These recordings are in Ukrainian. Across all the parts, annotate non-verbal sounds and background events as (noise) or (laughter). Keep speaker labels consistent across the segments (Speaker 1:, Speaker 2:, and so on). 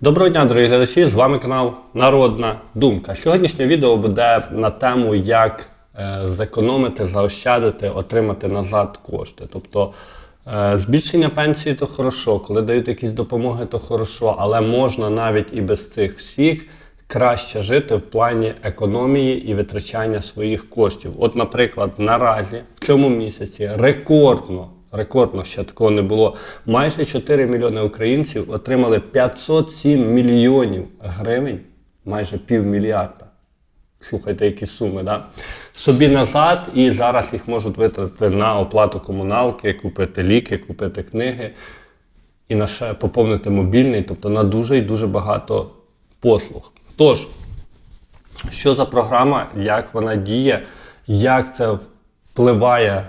Speaker 1: Доброго дня, дорогі глядачі! З вами канал Народна Думка. Сьогоднішнє відео буде на тему, як е, зекономити, заощадити, отримати назад кошти. Тобто е, збільшення пенсії то хорошо, коли дають якісь допомоги, то хорошо, але можна навіть і без цих всіх краще жити в плані економії і витрачання своїх коштів. От, наприклад, наразі в цьому місяці рекордно. Рекордно ще такого не було. Майже 4 мільйони українців отримали 507 мільйонів гривень, майже півмільярда. Слухайте, які суми, да? Собі назад, і зараз їх можуть витратити на оплату комуналки, купити ліки, купити книги і на ще поповнити мобільний, тобто на дуже і дуже багато послуг. Тож, що за програма, як вона діє, як це впливає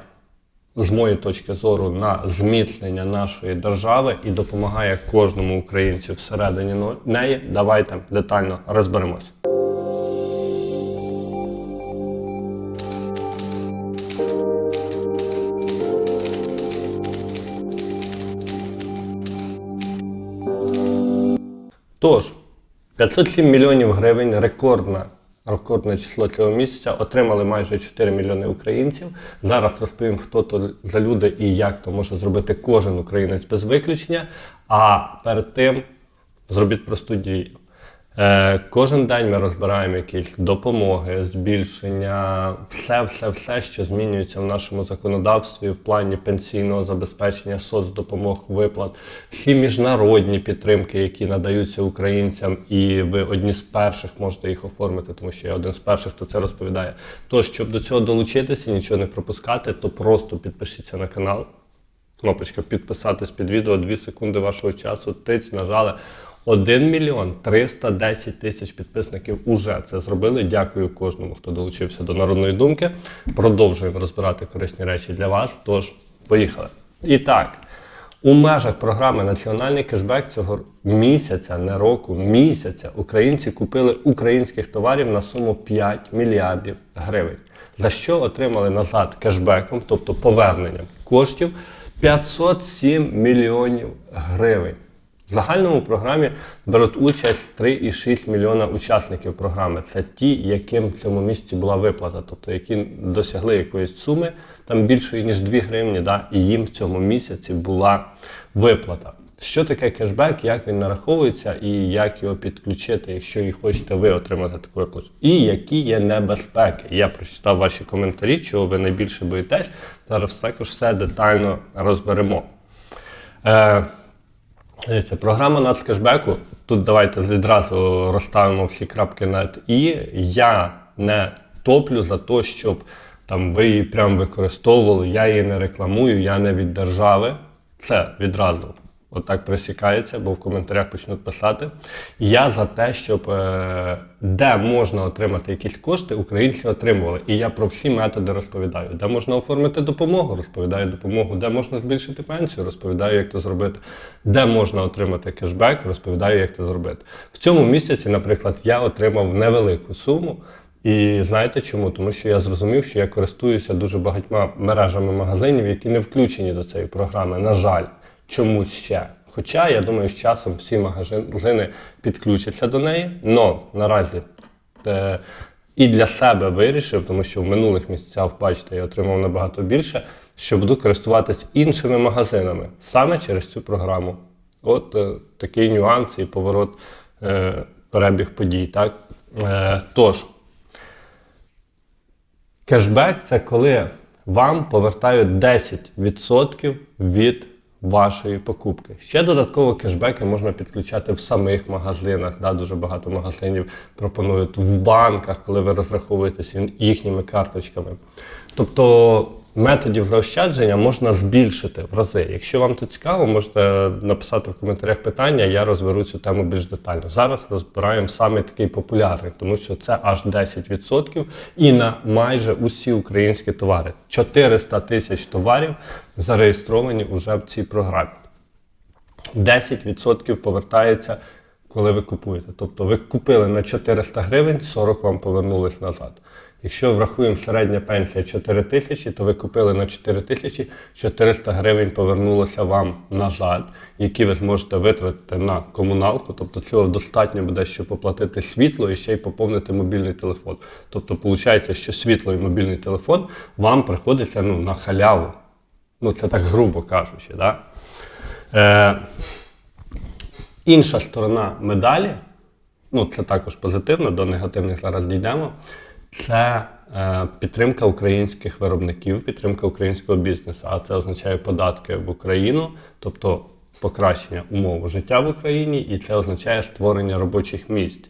Speaker 1: з моєї точки зору на зміцнення нашої держави і допомагає кожному українцю всередині неї. Давайте детально розберемось. Тож, 507 мільйонів гривень рекордна. Рекордне число цього місяця отримали майже 4 мільйони українців. Зараз розповім, хто то за люди і як то може зробити кожен українець без виключення. А перед тим зробіть просту дію. Е, кожен день ми розбираємо якісь допомоги, збільшення, все, все, все, що змінюється в нашому законодавстві в плані пенсійного забезпечення, соцдопомог, виплат, всі міжнародні підтримки, які надаються українцям, і ви одні з перших можете їх оформити, тому що я один з перших, хто це розповідає. Тож, щоб до цього долучитися, нічого не пропускати, то просто підпишіться на канал. Кнопочка підписатись під відео, 2 секунди вашого часу, тиць, нажали. 1 мільйон 310 тисяч підписників уже це зробили. Дякую кожному, хто долучився до народної думки. Продовжуємо розбирати корисні речі для вас. Тож, поїхали. І так, у межах програми Національний кешбек цього місяця, не року, місяця українці купили українських товарів на суму 5 мільярдів гривень, за що отримали назад кешбеком, тобто поверненням коштів 507 мільйонів гривень. В загальному програмі беруть участь 3,6 мільйона учасників програми. Це ті, яким в цьому місці була виплата, тобто які досягли якоїсь суми, там більшої ніж 2 гривні, да, і їм в цьому місяці була виплата. Що таке кешбек, як він нараховується і як його підключити, якщо і хочете ви отримати таку виплату? І які є небезпеки? Я прочитав ваші коментарі, чого ви найбільше боїтесь. Зараз також все детально розберемо. Е, Дивіться, програма нацкешбеку. Тут давайте відразу розставимо всі крапки над і. Я не топлю за те, щоб там ви її прям використовували. Я її не рекламую, я не від держави. Це відразу отак присікається, бо в коментарях почнуть писати. Я за те, щоб е, де можна отримати якісь кошти, українці отримували. І я про всі методи розповідаю. Де можна оформити допомогу, розповідаю допомогу, де можна збільшити пенсію, розповідаю, як це зробити, де можна отримати кешбек, розповідаю, як це зробити. В цьому місяці, наприклад, я отримав невелику суму. І знаєте чому? Тому що я зрозумів, що я користуюся дуже багатьма мережами магазинів, які не включені до цієї програми. На жаль, чомусь ще. Хоча я думаю, з часом всі магазини підключаться до неї. Но наразі е, і для себе вирішив, тому що в минулих місяцях, бачите, я отримав набагато більше, що буду користуватись іншими магазинами саме через цю програму. От е, такий нюанс і поворот, е, перебіг подій. Так? Е, тож, Кешбек це коли вам повертають 10% від вашої покупки. Ще додатково кешбеки можна підключати в самих магазинах. Да? Дуже багато магазинів пропонують в банках, коли ви розраховуєтеся їхніми карточками. Тобто методів заощадження можна збільшити в рази. Якщо вам це цікаво, можете написати в коментарях питання, я розберу цю тему більш детально. Зараз розбираємо саме такий популярний, тому що це аж 10% і на майже усі українські товари. 400 тисяч товарів зареєстровані вже в цій програмі. 10% повертається, коли ви купуєте. Тобто ви купили на 400 гривень, 40 вам повернулись назад. Якщо врахуємо середня пенсія 4 тисячі, то ви купили на 4 тисячі 400 гривень повернулося вам назад, які ви зможете витратити на комуналку. Тобто цього достатньо буде, щоб оплатити світло і ще й поповнити мобільний телефон. Тобто, виходить, що світло і мобільний телефон вам приходиться ну, на халяву. Ну, це так грубо кажучи. Да? Е, інша сторона медалі, ну це також позитивно, до негативних зараз дійдемо. Це е, підтримка українських виробників, підтримка українського бізнесу. А це означає податки в Україну, тобто покращення умов життя в Україні, і це означає створення робочих місць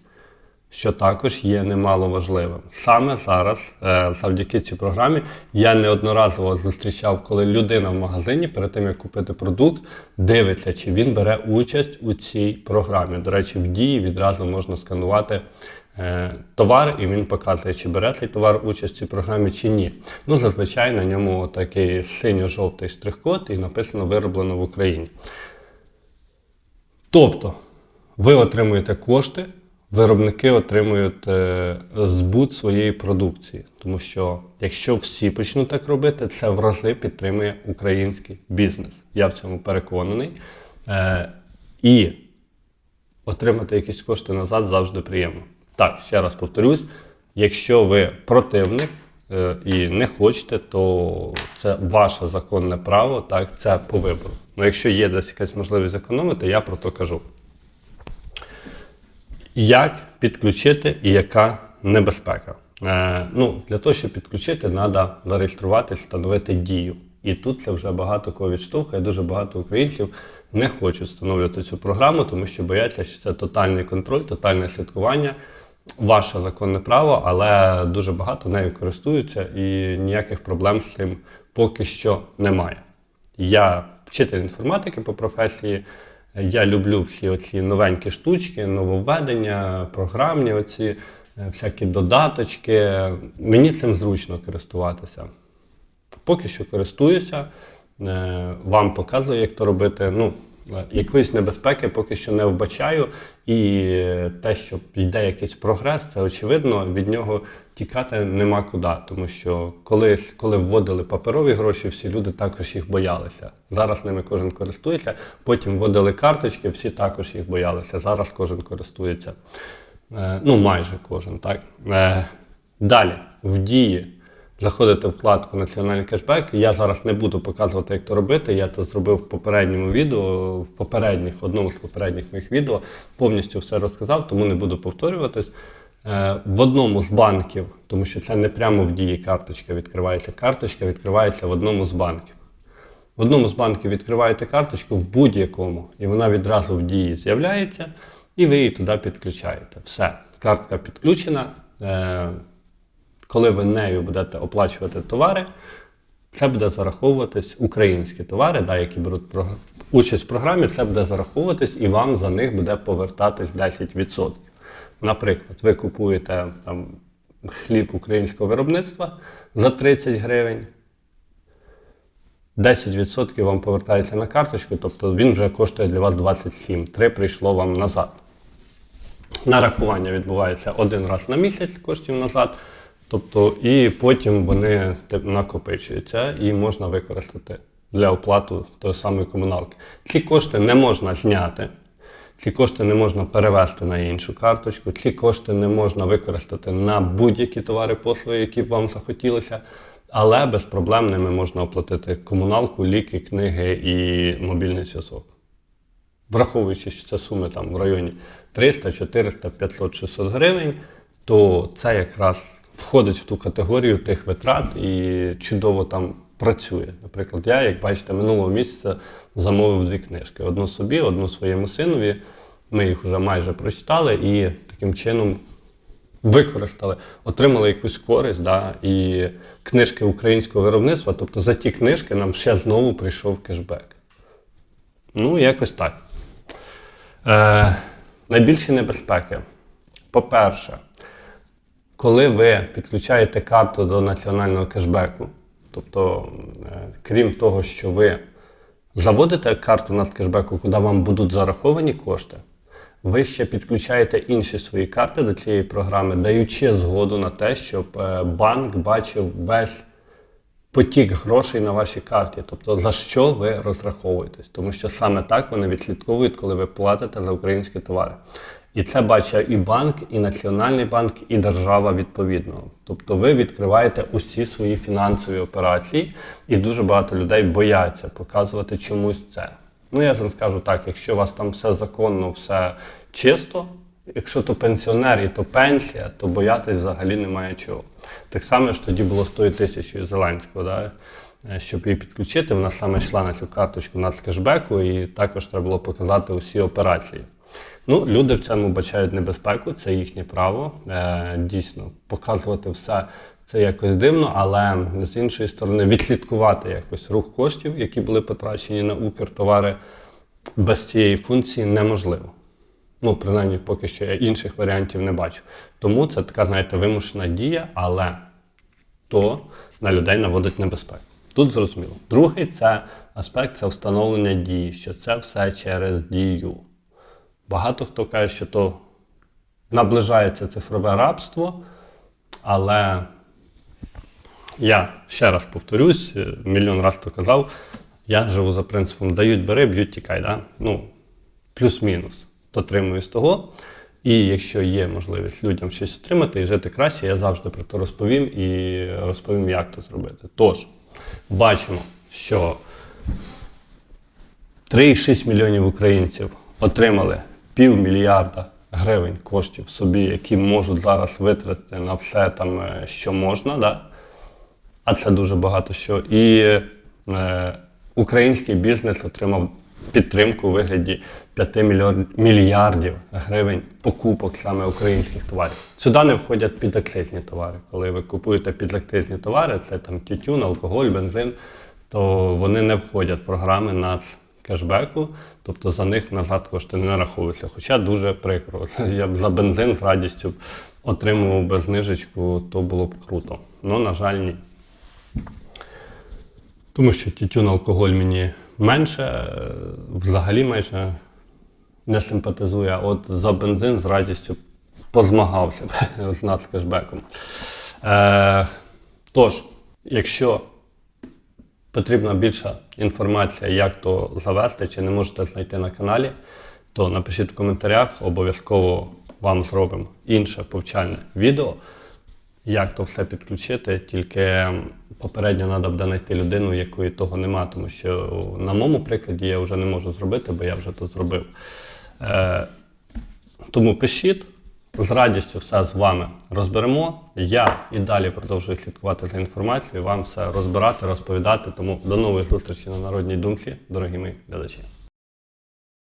Speaker 1: що також є немало важливим. Саме зараз, е, завдяки цій програмі, я неодноразово зустрічав, коли людина в магазині перед тим як купити продукт, дивиться, чи він бере участь у цій програмі. До речі, в дії відразу можна сканувати. Е, Товар, і він показує, чи бере цей товар участь в цій програмі чи ні. Ну, зазвичай на ньому такий синьо-жовтий штрих-код і написано вироблено в Україні. Тобто, ви отримуєте кошти, виробники отримують е, збут своєї продукції. Тому що якщо всі почнуть так робити, це в рази підтримує український бізнес. Я в цьому переконаний. Е, і отримати якісь кошти назад завжди приємно. Так, ще раз повторюсь: якщо ви противник е, і не хочете, то це ваше законне право, так, це по вибору. Ну, якщо є десь якась можливість зекономити, я про то кажу. Як підключити і яка небезпека? Е, ну, для того, щоб підключити, треба зареєструватися, встановити дію. І тут це вже багато кого відштовхує. Дуже багато українців не хочуть встановлювати цю програму, тому що бояться, що це тотальний контроль, тотальне слідкування. Ваше законне право, але дуже багато нею користуються і ніяких проблем з цим поки що немає. Я вчитель інформатики по професії. Я люблю всі оці новенькі штучки, нововведення, програмні, оці е, всякі додаточки. Мені цим зручно користуватися. Поки що користуюся, е, вам показую, як то робити. Ну, якоїсь небезпеки поки що не вбачаю. І те, що йде якийсь прогрес, це очевидно, від нього тікати нема куди. Тому що колись, коли вводили паперові гроші, всі люди також їх боялися. Зараз ними кожен користується. Потім вводили карточки, всі також їх боялися. Зараз кожен користується. Е, Ну, майже кожен, так. Е, Далі, в дії. Заходите в вкладку Національний кешбек. Я зараз не буду показувати, як то робити. Я це зробив в попередньому відео, в попередніх, одному з попередніх моїх відео. Повністю все розказав, тому не буду повторюватись. Е, В одному з банків, тому що це не прямо в дії карточка відкривається. Карточка відкривається в одному з банків. В одному з банків відкриваєте карточку в будь-якому, і вона відразу в дії з'являється, і ви її туди підключаєте. Все, картка підключена. Коли ви нею будете оплачувати товари, це буде зараховуватись українські товари, да, які беруть участь в програмі, це буде зараховуватись і вам за них буде повертатись 10%. Наприклад, ви купуєте там, хліб українського виробництва за 30 гривень. 10% вам повертається на карточку, тобто він вже коштує для вас 27. 3 прийшло вам назад. Нарахування відбувається один раз на місяць коштів назад. Тобто, і потім вони накопичуються і можна використати для оплати тої самої комуналки. Ці кошти не можна зняти, ці кошти не можна перевести на іншу карточку, ці кошти не можна використати на будь-які товари послуги, які б вам захотілося. Але без проблем можна оплатити комуналку, ліки, книги і мобільний зв'язок. Враховуючи, що це суми там в районі 300, 400, 500, 600 гривень, то це якраз входить в ту категорію тих витрат і чудово там працює. Наприклад, я, як бачите, минулого місяця замовив дві книжки: одну собі, одну своєму синові. Ми їх вже майже прочитали і таким чином використали, отримали якусь користь, да, і книжки українського виробництва. Тобто за ті книжки нам ще знову прийшов кешбек. Ну, якось так. Е, найбільші небезпеки. По-перше, коли ви підключаєте карту до національного кешбеку, тобто, е, крім того, що ви заводите карту на кешбеку, куди вам будуть зараховані кошти, ви ще підключаєте інші свої карти до цієї програми, даючи згоду на те, щоб е, банк бачив весь потік грошей на вашій карті, тобто за що ви розраховуєтесь, тому що саме так вони відслідковують, коли ви платите за українські товари. І це бачить і банк, і Національний банк, і держава відповідно. Тобто ви відкриваєте усі свої фінансові операції, і дуже багато людей бояться показувати чомусь це. Ну я зараз скажу так: якщо у вас там все законно, все чисто, якщо то пенсіонер і то пенсія, то боятись взагалі немає чого. Так само ж тоді було з тою тисячою Зеленського, да? е, щоб її підключити, вона саме йшла на цю карточку нацкешбеку, і також треба було показати усі операції. Ну, люди в цьому бачають небезпеку, це їхнє право. Е, дійсно, показувати все це якось дивно, але з іншої сторони, відслідкувати якось рух коштів, які були потрачені на Укртовари, без цієї функції неможливо. Ну, принаймні, поки що я інших варіантів не бачу. Тому це така, знаєте, вимушена дія, але то на людей наводить небезпеку. Тут зрозуміло. Другий це аспект це встановлення дії, що це все через дію. Багато хто каже, що то наближається цифрове рабство, але я ще раз повторюсь, е, мільйон разів то казав, я живу за принципом дають, бери, б'ють, тікай. Да? Ну, плюс-мінус. Дотримуюсь того. І якщо є можливість людям щось отримати і жити краще, я завжди про це розповім і розповім, як це зробити. Тож, бачимо, що 3,6 мільйонів українців отримали півмільярда гривень коштів собі, які можуть зараз витратити на все там, е, що можна. Да? а це дуже багато що. І е, український бізнес отримав підтримку у вигляді 5 мільйон- мільярдів гривень покупок саме українських товарів. Сюди не входять підакцизні товари. Коли ви купуєте підакцизні товари, це там тютюн, алкоголь, бензин, то вони не входять в програми нацкешбеку, тобто за них назад кошти не нараховуються. Хоча дуже прикро. (laughs) Я б за бензин з радістю отримував би знижечку, то було б круто. Ну, на жаль, ні. Тому що тютюн, алкоголь мені менше, е, взагалі майже не симпатизує. А от за бензин з радістю позмагався (laughs) з нацкешбеком. Е, тож, якщо потрібна більша інформація, як то завести, чи не можете знайти на каналі, то напишіть в коментарях, обов'язково вам зробимо інше повчальне відео як то все підключити, тільки попередньо треба буде знайти людину, якої того нема, тому що на моєму прикладі я вже не можу зробити, бо я вже то зробив. Е, тому пишіть, з радістю все з вами розберемо. Я і далі продовжую слідкувати за інформацією, вам все розбирати, розповідати. Тому до нових зустрічей на народній думці, дорогі мої глядачі.